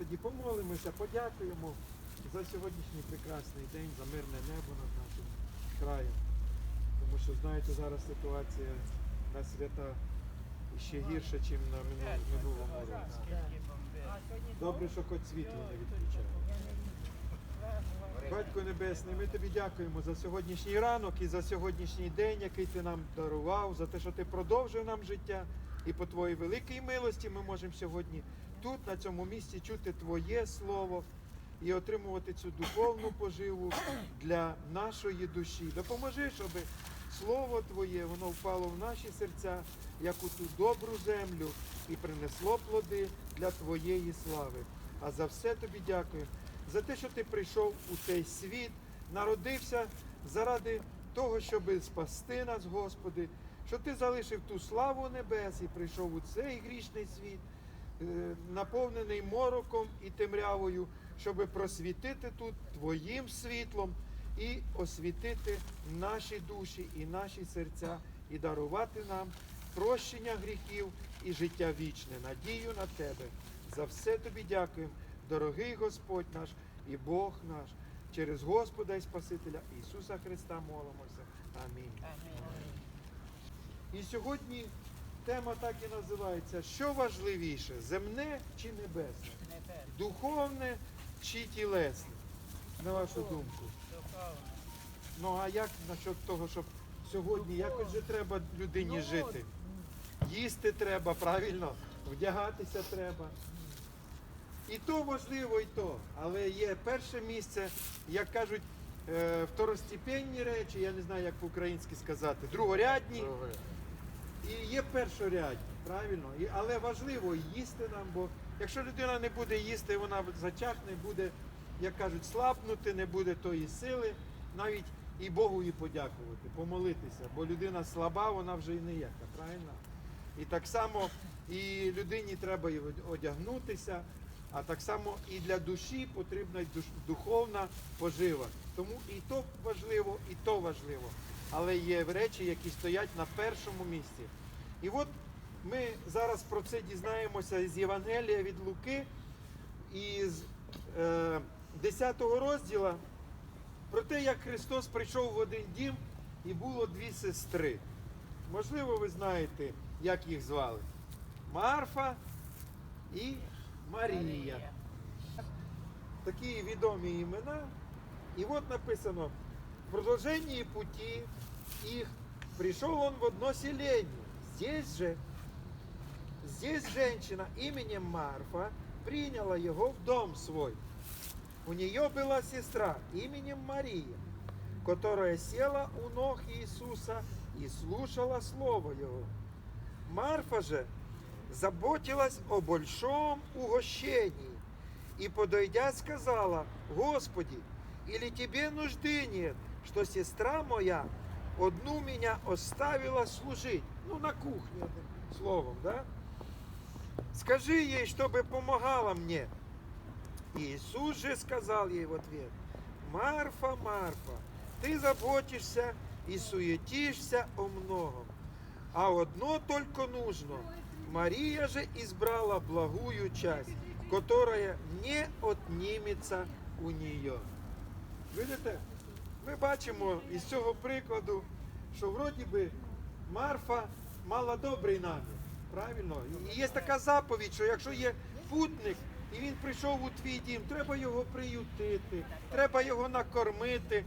Тоді помолимося, подякуємо за сьогоднішній прекрасний день, за мирне небо над нашим краєм. Тому що, знаєте, зараз ситуація на свята ще гірша, ніж на минулому році. Добре, що хоч світло не відключають. Батько Небесний, ми тобі дякуємо за сьогоднішній ранок і за сьогоднішній день, який ти нам дарував, за те, що ти продовжив нам життя. І по твоїй великій милості ми можемо сьогодні тут, на цьому місці, чути Твоє Слово і отримувати цю духовну поживу для нашої душі. Допоможи, щоб Слово Твоє воно впало в наші серця, як у ту добру землю, і принесло плоди для Твоєї слави. А за все тобі дякую, за те, що ти прийшов у цей світ, народився заради того, щоб спасти нас, Господи, що ти залишив ту славу небес і прийшов у цей грішний світ, наповнений мороком і темрявою, щоб просвітити тут Твоїм світлом і освітити наші душі і наші серця, і дарувати нам прощення гріхів і життя вічне, надію на тебе. За все тобі дякуємо, дорогий Господь наш і Бог наш. Через Господа і Спасителя Ісуса Христа молимося. Амінь. І сьогодні тема так і називається: що важливіше, земне чи небесне? Духовне чи тілесне? На вашу думку. Ну а як насчет того, щоб сьогодні якось же треба людині жити? Їсти треба, правильно, вдягатися треба. І то важливо, і то. Але є перше місце, як кажуть, е, второстепенні речі, я не знаю, як по-українськи сказати, другорядні. І є першорядні, правильно? Але важливо їсти нам, бо якщо людина не буде їсти, вона зачахне, буде, як кажуть, слабнути, не буде тої сили, навіть і Богу їй подякувати, помолитися, бо людина слаба, вона вже і ніяка, правильно? І так само і людині треба одягнутися, а так само і для душі потрібна духовна пожива. Тому і то важливо, і то важливо. Але є речі, які стоять на першому місці. І от ми зараз про це дізнаємося з Євангелія від Луки, із е, 10 розділу, про те, як Христос прийшов в один дім і було дві сестри. Можливо, ви знаєте, як їх звали. Марфа і Марія. Такі відомі імена. І от написано, в продолжении пути их пришел он в одно селение. Здесь же, здесь женщина именем Марфа приняла его в дом свой. У нее была сестра именем Мария, которая села у ног Иисуса и слушала Слово Его. Марфа же заботилась о большом угощении и, подойдя, сказала, Господи, или тебе нужды нет, что сестра моя одну меня оставила служить? Ну, на кухне, словом, да? Скажи ей, чтобы помогала мне. Иисус же сказал ей в ответ, Марфа, Марфа, ты заботишься и суетишься о многом, а одно только нужно. Мария же избрала благую часть, которая не отнимется у нее. Видите, ми бачимо із цього прикладу, що вроді би Марфа мала добрий намір. Правильно? І є така заповідь, що якщо є путник, і він прийшов у твій дім, треба його приютити, треба його накормити.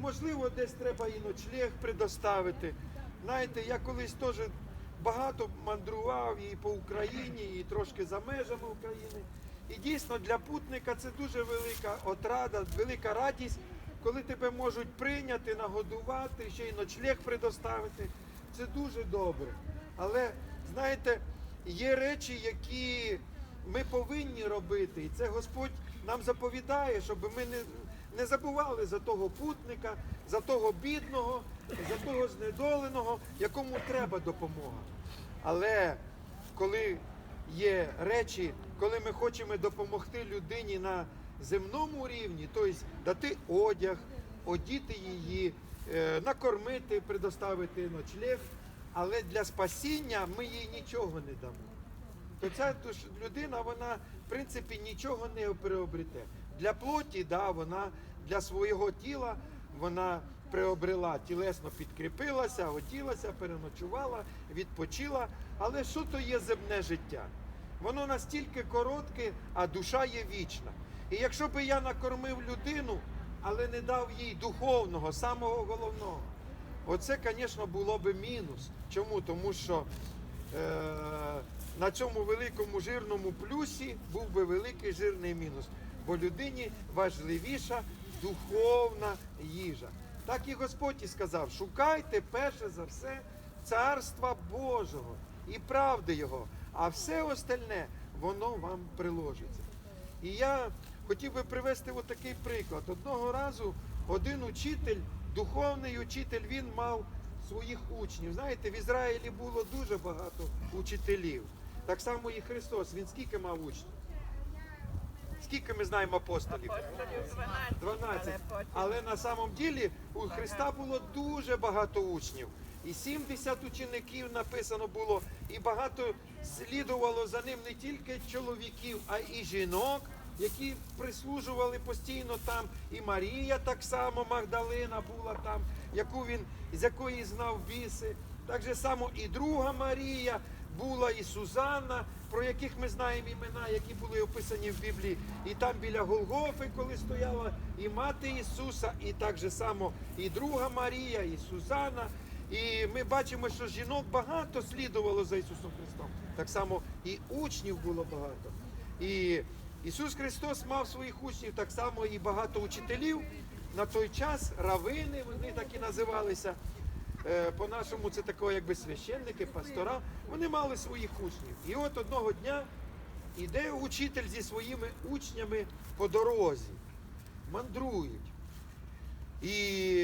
Можливо, десь треба і ночлег предоставити. Знаєте, я колись теж багато мандрував і по Україні, і трошки за межами України. І дійсно для путника це дуже велика отрада, велика радість, коли тебе можуть прийняти, нагодувати, ще й ночлег предоставити. Це дуже добре. Але знаєте, є речі, які ми повинні робити, і це Господь нам заповідає, щоб ми не, не забували за того путника, за того бідного, за того знедоленого, якому треба допомога. Але коли є речі, коли ми хочемо допомогти людині на земному рівні, тобто дати одяг, одіти її, е, накормити, предоставити ночлег, але для спасіння ми їй нічого не дамо. То ця людина, вона в принципі нічого не приобрете. Для плоті, да, вона для свого тіла вона приобрела, тілесно підкріпилася, оділася, переночувала, відпочила. Але що то є земне життя? Воно настільки коротке, а душа є вічна. І якщо би я накормив людину, але не дав їй духовного, самого головного, оце, звісно, було би мінус. Чому? Тому що е, на цьому великому жирному плюсі був би великий жирний мінус. Бо людині важливіша духовна їжа. Так і Господь і сказав: шукайте перше за все царства Божого і правди Його, а все остальне воно вам приложиться. І я хотів би привести отакий приклад. Одного разу один учитель, духовний учитель, він мав своїх учнів. Знаєте, в Ізраїлі було дуже багато учителів. Так само і Христос. Він скільки мав учнів? Скільки ми знаємо апостолів? Апостолів 12. 12. але Але на самом ділі у Христа було дуже багато учнів. І 70 учеників написано було, і багато слідувало за ним не тільки чоловіків, а і жінок, які прислужували постійно там. І Марія так само, Магдалина була там, яку він, з якої знав біси. Так же само і друга Марія була, і Сузанна, про яких ми знаємо імена, які були описані в Біблії. І там біля Голгофи, коли стояла і мати Ісуса, і так же само і друга Марія, і Сузанна. І ми бачимо, що жінок багато слідувало за Ісусом Христом. Так само і учнів було багато. І Ісус Христос мав своїх учнів, так само і багато учителів. На той час равини, вони так і називалися. Е, По-нашому це такого якби священники, пастора. Вони мали своїх учнів. І от одного дня іде учитель зі своїми учнями по дорозі, мандрують. І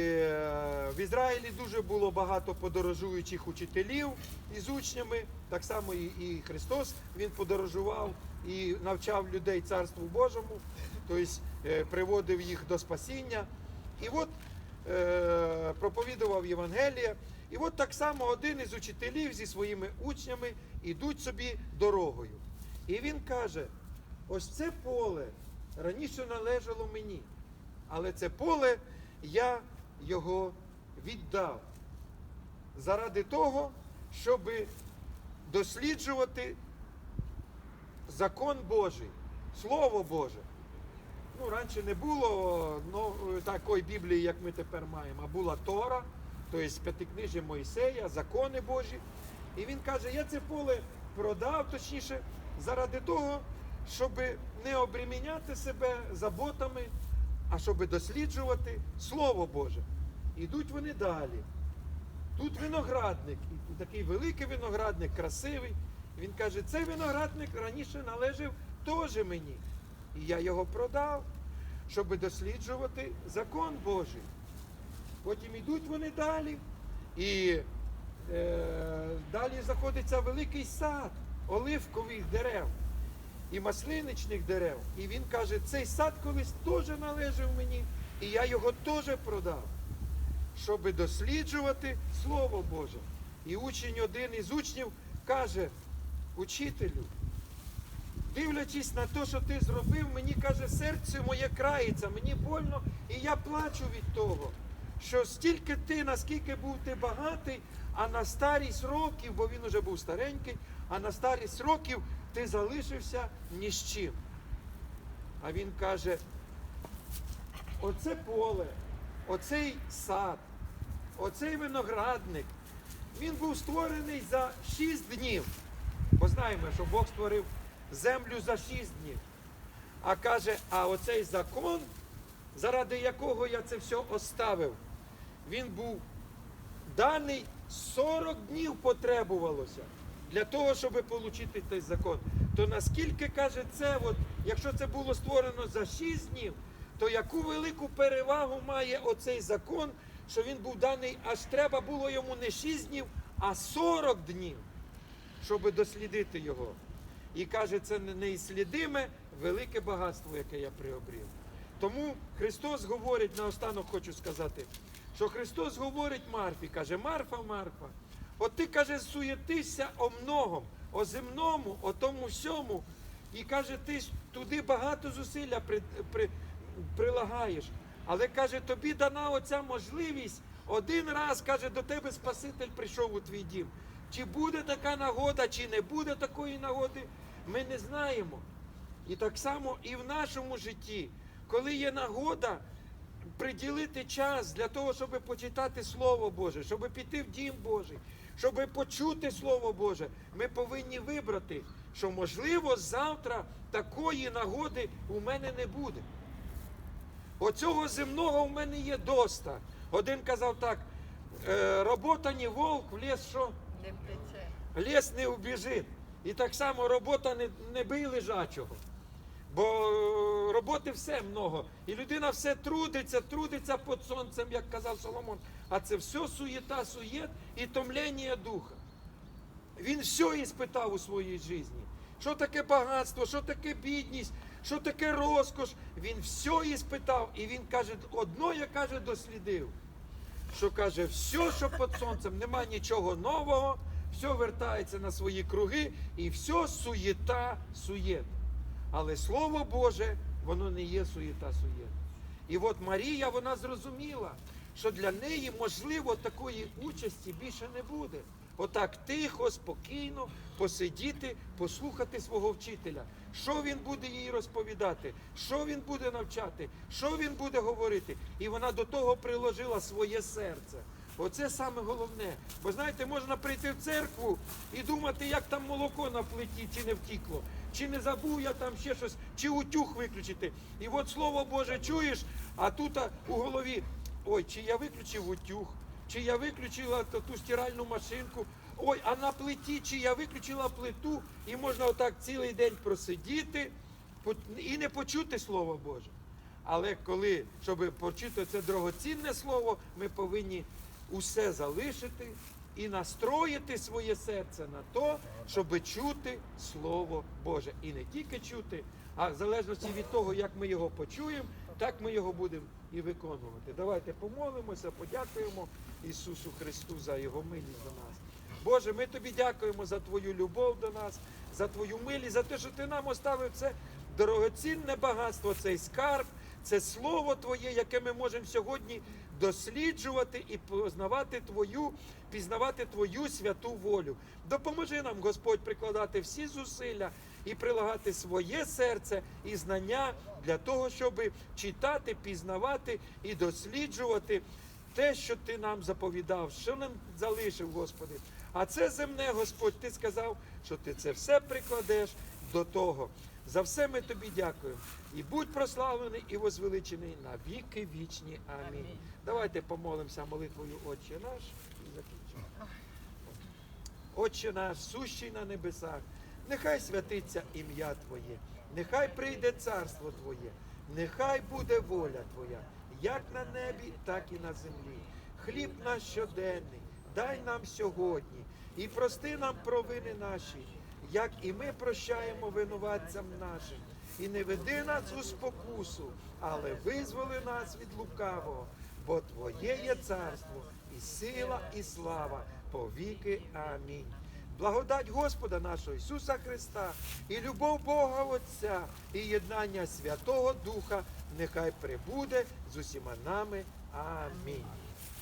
е, в Ізраїлі дуже було багато подорожуючих учителів із учнями. Так само і, Христос він подорожував і навчав людей Царству Божому, тобто приводив їх до спасіння. І от проповідував Євангелія. І от так само один із учителів зі своїми учнями ідуть собі дорогою. І він каже: ось це поле раніше належало мені, але це поле я його віддав заради того, щоб досліджувати закон Божий, Слово Боже. Ну, раніше не було ну, такої Біблії, як ми тепер маємо, а була Тора, тобто п'ятикнижжя Моїсея, закони Божі. І він каже, я це поле продав, точніше, заради того, щоб не обреміняти себе заботами, а щоб досліджувати Слово Боже. Ідуть вони далі. Тут виноградник, такий великий виноградник, красивий. Він каже, цей виноградник раніше належав теж мені. І я його продав, щоб досліджувати закон Божий. Потім йдуть вони далі. І е, далі знаходиться великий сад оливкових дерев і маслиничних дерев. І він каже, цей сад колись теж належав мені, і я його теж продав, щоб досліджувати Слово Боже. І учень один із учнів каже, учителю, дивлячись на те, що ти зробив, мені каже, серце моє крається, мені больно, і я плачу від того, що стільки ти, наскільки був ти багатий, а на старість років, бо він уже був старенький, а на старість років ти залишився ні з чим. А він каже, оце поле, оцей сад, оцей виноградник, він був створений за шість днів. Бо знаємо, що Бог створив землю за шість днів. А каже, а оцей закон, заради якого я це все оставив, він був даний 40 днів потребувалося для того, щоб отримати той закон. То наскільки каже це, от, якщо це було створено за 6 днів, то яку велику перевагу має оцей закон, що він був даний, аж треба було йому не 6 днів, а 40 днів, щоб дослідити його. І каже, це не- неіслідиме велике багатство, яке я приобрів. Тому Христос говорить, наостанок хочу сказати, що Христос говорить Марфі, каже, Марфа, Марфа, от ти, каже, суєтишся о многом, о земному, о тому всьому. І каже, ти туди багато зусилля при, при, прилагаєш. Але каже, тобі дана оця можливість. Один раз, каже, до тебе Спаситель прийшов у твій дім. Чи буде така нагода, чи не буде такої нагоди, ми не знаємо. І так само і в нашому житті, коли є нагода приділити час для того, щоб почитати Слово Боже, щоб піти в дім Божий, щоб почути Слово Боже, ми повинні вибрати, що можливо завтра такої нагоди у мене не буде. Оцього земного у мене є доста. Один казав так: е, робота не вовк, в ліс що? Не втече. ліс не убіжить. І так само робота не, не бий лежачого. Бо е, роботи все много. І людина все трудиться, трудиться під сонцем, як казав Соломон. А це все суєта, суєт і томлення духа. Він все іспитав у своїй житті. Що таке багатство, що таке бідність, що таке розкош. Він все іспитав. І він каже, одно я каже, дослідив що каже, все, що під сонцем, нема нічого нового, все вертається на свої круги і все суєта суєт. Але Слово Боже, воно не є суєта суєт. І от Марія, вона зрозуміла, що для неї, можливо, такої участі більше не буде. Отак тихо, спокійно посидіти, послухати свого вчителя. Що він буде їй розповідати, що він буде навчати, що він буде говорити. І вона до того приложила своє серце. Оце саме головне. Бо знаєте, можна прийти в церкву і думати, як там молоко на плиті, чи не втікло, чи не забув я там ще щось, чи утюг виключити. І от слово Боже чуєш, а тут у голові, ой, чи я виключив утюг, чи я виключила ту стиральну машинку. Ой, а на плиті, чи я виключила плиту, і можна отак цілий день просидіти і не почути Слово Боже. Але коли, щоб почути це дорогоцінне слово, ми повинні усе залишити і настроїти своє серце на то, щоб чути Слово Боже. І не тільки чути, а в залежності від того, як ми його почуємо, так ми його будемо і виконувати. Давайте помолимося, подякуємо Ісусу Христу за Його милість до нас. Боже, ми тобі дякуємо за Твою любов до нас, за Твою милість, за те, що Ти нам оставив це дорогоцінне багатство, цей скарб, це слово Твоє, яке ми можемо сьогодні досліджувати і познавати Твою, пізнавати Твою святу волю. Допоможи нам, Господь, прикладати всі зусилля і прилагати своє серце і знання для того, щоб читати, пізнавати і досліджувати те, що ти нам заповідав, що нам залишив, Господи. А це земне, Господь, ти сказав, що ти це все прикладеш до того. За все ми тобі дякуємо. І будь прославлений і возвеличений на віки вічні. Амінь. Амінь. Давайте помолимося молитвою Отче наш і закінчимо. Отче наш, сущий на небесах, нехай святиться ім'я Твоє, нехай прийде царство Твоє, нехай буде воля Твоя, як на небі, так і на землі. Хліб наш щоденний, дай нам сьогодні і прости нам провини наші, як і ми прощаємо винуватцям нашим. І не веди нас у спокусу, але визволи нас від лукавого, бо Твоє є царство, і сила, і слава повіки. Амінь. Благодать Господа нашого Ісуса Христа і любов Бога Отця, і єднання Святого Духа нехай прибуде з усіма нами. Амінь.